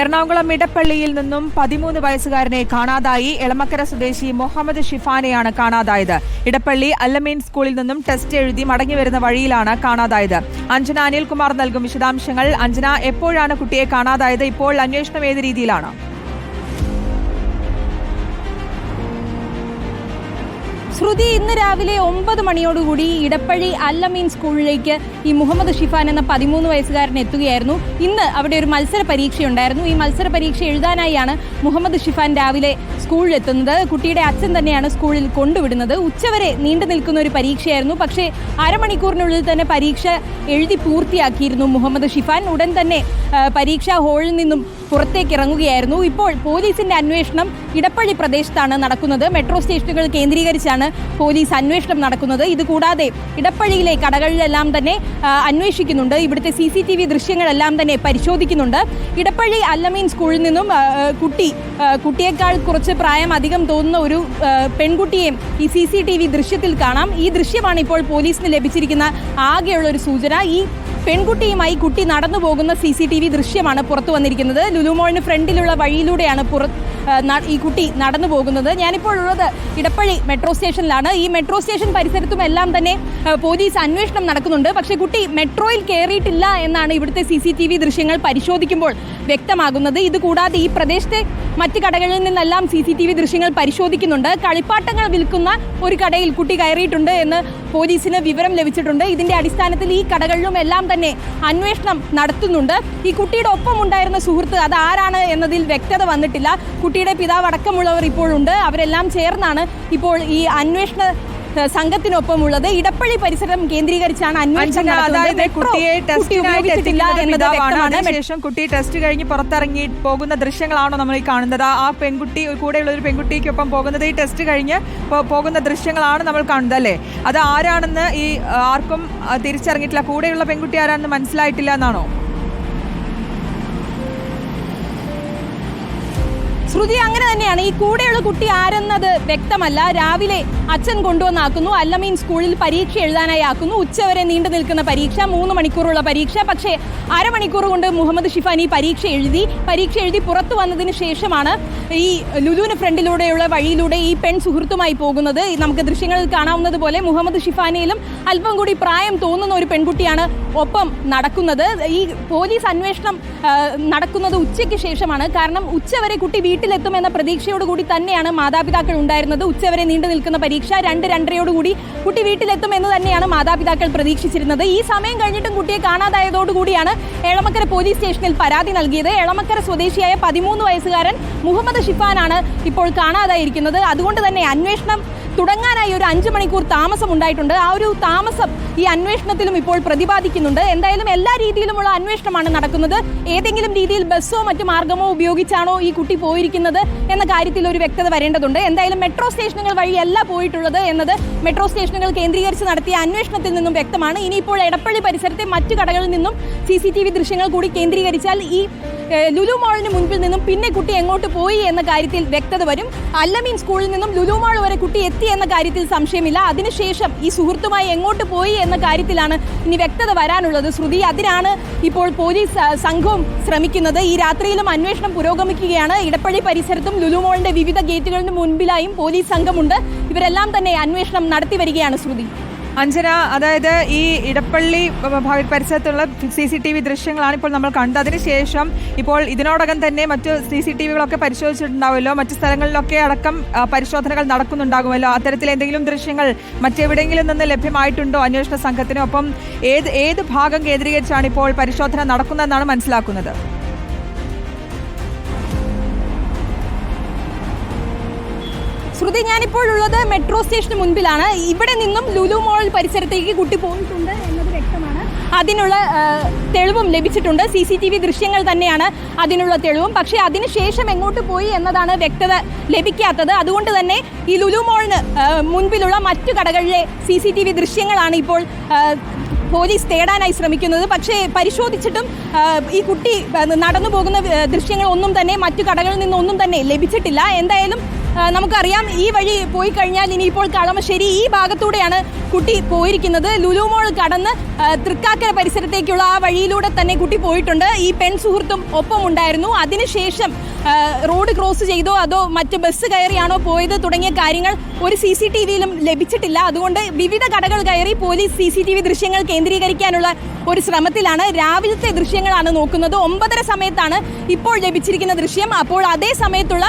എറണാകുളം ഇടപ്പള്ളിയിൽ നിന്നും പതിമൂന്ന് വയസ്സുകാരനെ കാണാതായി എളമക്കര സ്വദേശി മുഹമ്മദ് ഷിഫാനെയാണ് കാണാതായത്. ഇടപ്പള്ളി അല്ലമീൻ സ്കൂളിൽ നിന്നും ടെസ്റ്റ് എഴുതി മടങ്ങിവരുന്ന വഴിയിലാണ് കാണാതായത്. അഞ്ജന അനിൽകുമാർ നൽകും വിശദാംശങ്ങൾ. അഞ്ജന എപ്പോഴാണ് കുട്ടിയെ കാണാതായത്? ഇപ്പോൾ അന്വേഷണം ഏത് രീതിയിലാണ്? ശ്രുതി ഇന്ന് രാവിലെ ഒമ്പത് മണിയോടുകൂടി ഇടപ്പള്ളി അല്ലമീൻ സ്കൂളിലേക്ക് ഈ മുഹമ്മദ് ഷിഫാൻ എന്ന പതിമൂന്ന് വയസ്സുകാരൻ എത്തുകയായിരുന്നു. ഇന്ന് അവിടെ ഒരു മത്സര പരീക്ഷയുണ്ടായിരുന്നു. ഈ മത്സര പരീക്ഷ എഴുതാനായാണ് മുഹമ്മദ് ഷിഫാൻ രാവിലെ സ്കൂളിലെത്തുന്നത് കുട്ടിയുടെ അച്ഛൻ തന്നെയാണ് സ്കൂളിൽ കൊണ്ടുവിടുന്നത്. ഉച്ചവരെ നീണ്ടു നിൽക്കുന്ന ഒരു പരീക്ഷയായിരുന്നു. പക്ഷേ അരമണിക്കൂറിനുള്ളിൽ തന്നെ പരീക്ഷ എഴുതി പൂർത്തിയാക്കിയിരുന്നു മുഹമ്മദ് ഷിഫാൻ. ഉടൻ തന്നെ പരീക്ഷാ ഹാളിൽ നിന്നും പുറത്തേക്ക് ഇറങ്ങുകയായിരുന്നു ഇപ്പോൾ പോലീസിന്റെ അന്വേഷണം ഇടപ്പള്ളി പ്രദേശത്താണ് നടക്കുന്നത്. മെട്രോ സ്റ്റേഷനുകൾ കേന്ദ്രീകരിച്ചാണ് പോലീസ് അന്വേഷണം നടക്കുന്നത്. ഇതുകൂടാതെ ഇടപ്പള്ളിയിലെ കടകളിലെല്ലാം തന്നെ അന്വേഷിക്കുന്നുണ്ട്. ഇവിടുത്തെ സി സി ടി വി ദൃശ്യങ്ങളെല്ലാം തന്നെ പരിശോധിക്കുന്നുണ്ട്. ഇടപ്പള്ളി അല്ലമീൻ സ്കൂളിൽ നിന്നും കുട്ടി കുട്ടിയേക്കാൾ കുറച്ച് പ്രായം അധികം തോന്നുന്ന ഒരു പെൺകുട്ടിയെയും ഈ സി സി ടി വി ദൃശ്യത്തിൽ കാണാം. ഈ ദൃശ്യമാണ് ഇപ്പോൾ പോലീസിന് ലഭിച്ചിരിക്കുന്ന ആകെയുള്ള ഒരു സൂചന. ഈ പെൺകുട്ടിയുമായി കുട്ടി നടന്നു പോകുന്ന സി സി ടി വി ദൃശ്യമാണ് പുറത്തു വന്നിരിക്കുന്നത്. ലുലുമോളിന് ഫ്രണ്ടിലുള്ള വഴിയിലൂടെയാണ് പുറ ഈ കുട്ടി നടന്നു പോകുന്നത്. ഞാനിപ്പോൾ ഉള്ളത് ഇടപ്പള്ളി മെട്രോ സ്റ്റേഷനിലാണ്. ഈ മെട്രോ സ്റ്റേഷൻ പരിസരത്തും എല്ലാം തന്നെ പോലീസ് അന്വേഷണം നടക്കുന്നുണ്ട്. പക്ഷേ കുട്ടി മെട്രോയിൽ കയറിയിട്ടില്ല എന്നാണ് ഇവിടുത്തെ സി സി ടി വി ദൃശ്യങ്ങൾ പരിശോധിക്കുമ്പോൾ വ്യക്തമാകുന്നത്. ഇതുകൂടാതെ ഈ പ്രദേശത്തെ മറ്റ് കടകളിൽ നിന്നെല്ലാം സി സി ടി വി ദൃശ്യങ്ങൾ പരിശോധിക്കുന്നുണ്ട്. കളിപ്പാട്ടങ്ങൾ വിൽക്കുന്ന ഒരു കടയിൽ കുട്ടി കയറിയിട്ടുണ്ട് എന്ന് പോലീസിന് വിവരം ലഭിച്ചിട്ടുണ്ട്. ഇതിന്റെ അടിസ്ഥാനത്തിൽ ഈ കടകളിലും എല്ലാം തന്നെ അന്വേഷണം നടത്തുന്നുണ്ട്. ഈ കുട്ടിയുടെ ഒപ്പം ഉണ്ടായിരുന്ന സുഹൃത്ത് അത് ആരാണ് എന്നതിൽ വ്യക്തത വന്നിട്ടില്ല. കുട്ടിയുടെ പിതാവ് അടക്കമുള്ളവർ ഇപ്പോഴുണ്ട് അവരെല്ലാം ചേർന്നാണ് ഇപ്പോൾ ഈ അന്വേഷണ സംഘത്തിനൊപ്പമുള്ളത് ഇടപ്പള്ളി പരിസരം കേന്ദ്രീകരിച്ചാണ് അന്വേഷണം കുട്ടി ടെസ്റ്റ് കഴിഞ്ഞ് പുറത്തിറങ്ങി പോകുന്ന ദൃശ്യങ്ങളാണോ നമ്മൾ ഈ കാണുന്നത്. ആ പെൺകുട്ടി കൂടെയുള്ള ഒരു പെൺകുട്ടിക്കൊപ്പം പോകുന്നത് ഈ ടെസ്റ്റ് കഴിഞ്ഞ് പോകുന്ന ദൃശ്യങ്ങളാണ് നമ്മൾ കാണുന്നത് അല്ലേ? അത് ആരാണെന്ന് ഈ ആർക്കും തിരിച്ചറിഞ്ഞിട്ടില്ല. കൂടെയുള്ള പെൺകുട്ടി ആരാണെന്ന് മനസ്സിലായിട്ടില്ല എന്നാണോ? ശ്രുതി അങ്ങനെ തന്നെയാണ്. ഈ കൂടെയുള്ള കുട്ടി ആരെന്നത് വ്യക്തമല്ല. രാവിലെ അച്ഛൻ കൊണ്ടുവന്നാക്കുന്നു. അല്ലമീൻ സ്കൂളിൽ പരീക്ഷ എഴുതാനായി ആക്കുന്നു. ഉച്ചവരെ നീണ്ടു നിൽക്കുന്ന പരീക്ഷ മൂന്ന് മണിക്കൂറുള്ള പരീക്ഷ. പക്ഷേ അരമണിക്കൂർ കൊണ്ട് മുഹമ്മദ് ഷിഫാനി പരീക്ഷ എഴുതി പരീക്ഷ എഴുതി പുറത്തു വന്നതിന് ശേഷമാണ് ഈ ലുലുവിന് ഫ്രണ്ടിലൂടെയുള്ള വഴിയിലൂടെ ഈ പെൺ സുഹൃത്തുമായി പോകുന്നത്. നമുക്ക് ദൃശ്യങ്ങളിൽ കാണാവുന്നത് പോലെ മുഹമ്മദ് ഷിഫാനിയിലും അല്പം കൂടി പ്രായം തോന്നുന്ന ഒരു പെൺകുട്ടിയാണ് ഒപ്പം നടക്കുന്നത്. ഈ പോലീസ് അന്വേഷണം നടക്കുന്നത് ഉച്ചയ്ക്ക് ശേഷമാണ്. കാരണം ഉച്ചവരെ കുട്ടി വീട്ടിലെത്തുമെന്ന പ്രതീക്ഷയോടുകൂടി തന്നെയാണ് മാതാപിതാക്കൾ ഉണ്ടായിരുന്നത്. ഉച്ചവരെ നീണ്ടു നിൽക്കുന്ന പരീക്ഷ രണ്ട് രണ്ടരയോടുകൂടി കുട്ടി വീട്ടിലെത്തും എന്ന് തന്നെയാണ് മാതാപിതാക്കൾ പ്രതീക്ഷിച്ചിരുന്നത്. ഈ സമയം കഴിഞ്ഞിട്ടും കുട്ടിയെ കാണാതായതോടുകൂടിയാണ് എളമക്കര പോലീസ് സ്റ്റേഷനിൽ പരാതി നൽകിയത്. എളമക്കര സ്വദേശിയായ പതിമൂന്ന് വയസ്സുകാരൻ മുഹമ്മദ് ഷിഫാനാണ് ഇപ്പോൾ കാണാതായിരിക്കുന്നത്. അതുകൊണ്ട് തന്നെ അന്വേഷണം തുടങ്ങാനായി ഒരു അഞ്ച് മണിക്കൂർ താമസം ഉണ്ടായിട്ടുണ്ട്. ആ ഒരു താമസം ഈ അന്വേഷണത്തിലും ഇപ്പോൾ പ്രതിപാദിക്കുന്നുണ്ട്. എന്തായാലും എല്ലാ രീതിയിലുമുള്ള അന്വേഷണമാണ് നടക്കുന്നത്. ഏതെങ്കിലും രീതിയിൽ ബസ്സോ മറ്റു മാർഗമോ ഉപയോഗിച്ചാണോ ഈ കുട്ടി പോയിരിക്കുന്നത് എന്ന കാര്യത്തിൽ ഒരു വ്യക്തത വരേണ്ടതുണ്ട്. എന്തായാലും മെട്രോ സ്റ്റേഷനുകൾ വഴിയല്ല പോയിട്ടുള്ളത് എന്നത് മെട്രോ സ്റ്റേഷനുകൾ കേന്ദ്രീകരിച്ച് നടത്തിയ അന്വേഷണത്തിൽ നിന്നും വ്യക്തമാണ്. ഇനിയിപ്പോൾ എടപ്പള്ളി പരിസരത്തെ മറ്റു കടകളിൽ നിന്നും സി ദൃശ്യങ്ങൾ കൂടി കേന്ദ്രീകരിച്ചാൽ ഈ ലുലു മാളിന് മുൻപിൽ നിന്നും പിന്നെ കുട്ടി എങ്ങോട്ട് പോയി എന്ന കാര്യത്തിൽ വ്യക്തത വരും. അല്ലമീൻ സ്കൂളിൽ നിന്നും ലുലു മാൾ വരെ കുട്ടി എത്തി എന്ന കാര്യത്തിൽ സംശയമില്ല. അതിനുശേഷം ഈ സുഹൃത്തുമായി എങ്ങോട്ട് പോയി എന്ന കാര്യത്തിലാണ് ഇനി വ്യക്തത വരാനുള്ളത്. ശ്രുതി അതിനാണ് ഇപ്പോൾ പോലീസ് സംഘവും ശ്രമിക്കുന്നത്. ഈ രാത്രിയിലും അന്വേഷണം പുരോഗമിക്കുകയാണ്. ഇടപ്പള്ളി പരിസരത്തും ലുലു മാളിന്റെ വിവിധ ഗേറ്റുകളിന് മുൻപിലായും പോലീസ് സംഘമുണ്ട്. ഇവരെല്ലാം തന്നെ അന്വേഷണം നടത്തി വരികയാണ് ശ്രുതി. അഞ്ജന അതായത് ഈ ഇടപ്പള്ളി പരിസരത്തുള്ള സി സി ടി വി ദൃശ്യങ്ങളാണ് ഇപ്പോൾ നമ്മൾ കണ്ടത്. അതിനുശേഷം ഇപ്പോൾ ഇതിനോടകം തന്നെ മറ്റു സി സി ടി വികളൊക്കെ പരിശോധിച്ചിട്ടുണ്ടാവുമല്ലോ. മറ്റു സ്ഥലങ്ങളിലൊക്കെ അടക്കം പരിശോധനകൾ നടക്കുന്നുണ്ടാകുമല്ലോ. അത്തരത്തിൽ എന്തെങ്കിലും ദൃശ്യങ്ങൾ മറ്റെവിടെയെങ്കിലും നിന്ന് ലഭ്യമായിട്ടുണ്ടോ അന്വേഷണ സംഘത്തിനൊപ്പം? ഏത് ഏത് ഭാഗം കേന്ദ്രീകരിച്ചാണ് ഇപ്പോൾ പരിശോധന നടക്കുന്നതെന്നാണ് മനസ്സിലാക്കുന്നത്? ശ്രുതി ഞാനിപ്പോൾ ഉള്ളത് മെട്രോ സ്റ്റേഷന് മുൻപിലാണ്. ഇവിടെ നിന്നും ലുലു മോൾ പരിസരത്തേക്ക് കുട്ടി പോയിട്ടുണ്ട് എന്നത് വ്യക്തമാണ്. അതിനുള്ള തെളിവും ലഭിച്ചിട്ടുണ്ട്. സി സി ടി വി ദൃശ്യങ്ങൾ തന്നെയാണ് അതിനുള്ള തെളിവും. പക്ഷേ അതിനുശേഷം എങ്ങോട്ട് പോയി എന്നതാണ് വ്യക്തത ലഭിക്കാത്തത്. അതുകൊണ്ട് തന്നെ ഈ ലുലു മോളിന് മുൻപിലുള്ള മറ്റു കടകളിലെ സി സി ടി വി ദൃശ്യങ്ങളാണ് ഇപ്പോൾ പോലീസ് തേടാനായി ശ്രമിക്കുന്നത്. പക്ഷേ പരിശോധിച്ചിട്ടും ഈ കുട്ടി നടന്നു പോകുന്ന ദൃശ്യങ്ങൾ ഒന്നും തന്നെ മറ്റു കടകളിൽ നിന്നൊന്നും തന്നെ ലഭിച്ചിട്ടില്ല. എന്തായാലും നമുക്കറിയാം ഈ വഴി പോയി കഴിഞ്ഞാൽ ഇനിയിപ്പോൾ കളമശ്ശേരി ഈ ഭാഗത്തൂടെയാണ് കുട്ടി പോയിരിക്കുന്നത്. ലുലുമോൾ കടന്ന് തൃക്കാക്കര പരിസരത്തേക്കുള്ള ആ വഴിയിലൂടെ തന്നെ കുട്ടി പോയിട്ടുണ്ട്. ഈ പെൺ സുഹൃത്തും ഒപ്പം ഉണ്ടായിരുന്നു അതിനുശേഷം റോഡ് ക്രോസ് ചെയ്തോ അതോ മറ്റ് ബസ് കയറിയാണോ പോയത് തുടങ്ങിയ കാര്യങ്ങൾ ഒരു സി സി ടി വിയിലും ലഭിച്ചിട്ടില്ല. അതുകൊണ്ട് വിവിധ കടകൾ കയറി police C C T V ദൃശ്യങ്ങൾ കേന്ദ്രീകരിക്കാനുള്ള ഒരു ശ്രമത്തിലാണ്. രാവിലത്തെ ദൃശ്യങ്ങളാണ് നോക്കുന്നത്. ഒമ്പതര സമയത്താണ് ഇപ്പോൾ ലഭിച്ചിരിക്കുന്ന ദൃശ്യം. അപ്പോൾ അതേ സമയത്തുള്ള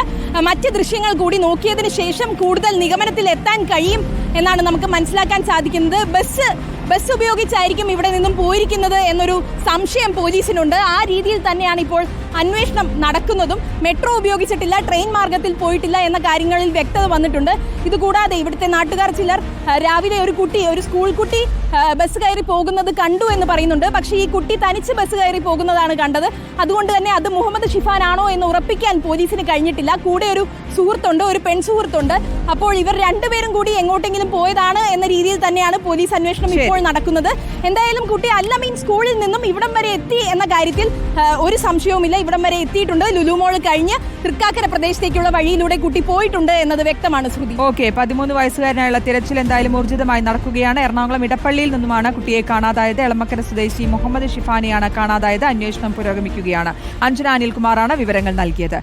മറ്റ് ദൃശ്യങ്ങൾ കൂടി നോക്കിയതിന് ശേഷം കൂടുതൽ നിഗമനത്തിൽ എത്താൻ കഴിയും എന്നാണ് നമുക്ക് മനസ്സിലാക്കാൻ സാധിക്കുന്നത്. ബസ് ബസ് ഉപയോഗിച്ചായിരിക്കും ഇവിടെ നിന്നും പോയിരിക്കുന്നത് എന്നൊരു സംശയം പോലീസിനുണ്ട്. ആ രീതിയിൽ തന്നെയാണ് ഇപ്പോൾ അന്വേഷണം നടക്കുന്നതും. മെട്രോ ഉപയോഗിച്ചിട്ടില്ല ട്രെയിൻ മാർഗത്തിൽ പോയിട്ടില്ല എന്ന കാര്യങ്ങളിൽ വ്യക്തത വന്നിട്ടുണ്ട്. ഇതുകൂടാതെ ഇവിടുത്തെ നാട്ടുകാർ ചിലർ രാവിലെ ഒരു കുട്ടി ഒരു സ്കൂൾ കുട്ടി ബസ് കയറി പോകുന്നത് കണ്ടു എന്ന് പറയുന്നുണ്ട്. പക്ഷേ ഈ കുട്ടി തനിച്ച് ബസ് കയറി പോകുന്നതാണ് കണ്ടത്. അതുകൊണ്ട് തന്നെ അത് മുഹമ്മദ് ഷിഫാൻ ആണോ എന്ന് ഉറപ്പിക്കാൻ പോലീസിന് കഴിഞ്ഞിട്ടില്ല. കൂടെ ഒരു സുഹൃത്തുണ്ട് ഒരു പെൺ സുഹൃത്തുണ്ട്. അപ്പോൾ ഇവർ രണ്ടുപേരും കൂടി എങ്ങോട്ടെങ്കിലും പോയതാണ് എന്ന രീതിയിൽ തന്നെയാണ് പോലീസ് അന്വേഷണം ശരി. ഇപ്പോൾ നടക്കുന്നത്. എന്തായാലും കുട്ടി അല്ല അല്ലമീൻ സ്കൂളിൽ നിന്നും ഇവിടം വരെ എത്തി എന്ന കാര്യത്തിൽ ഒരു സംശയവുമില്ല. ഇവിടം വരെ എത്തിയിട്ടുണ്ട്. ലുലുമോൾ കഴിഞ്ഞ് തൃക്കാക്കര പ്രദേശത്തേക്കുള്ള വഴിയിലൂടെ കുട്ടി പോയിട്ടുണ്ട് എന്നത് വ്യക്തമാണ് ശ്രുതി. ഓക്കെ പതിമൂന്ന് വയസ്സുകാരനായുള്ള തിരച്ചിൽ എന്തായാലും ഊർജിതമായി നടക്കുകയാണ്. എറണാകുളം ഇടപ്പള്ളിയിൽ നിന്നുമാണ് കുട്ടിയെ കാണാതായത്. എളമക്കര സ്വദേശി മുഹമ്മദ് ഷിഫാനിയാണ് കാണാതായത്. അന്വേഷണം പുരോഗമിക്കുകയാണ്. അഞ്ജന അനിൽകുമാറാണ് വിവരങ്ങൾ നൽകിയത്.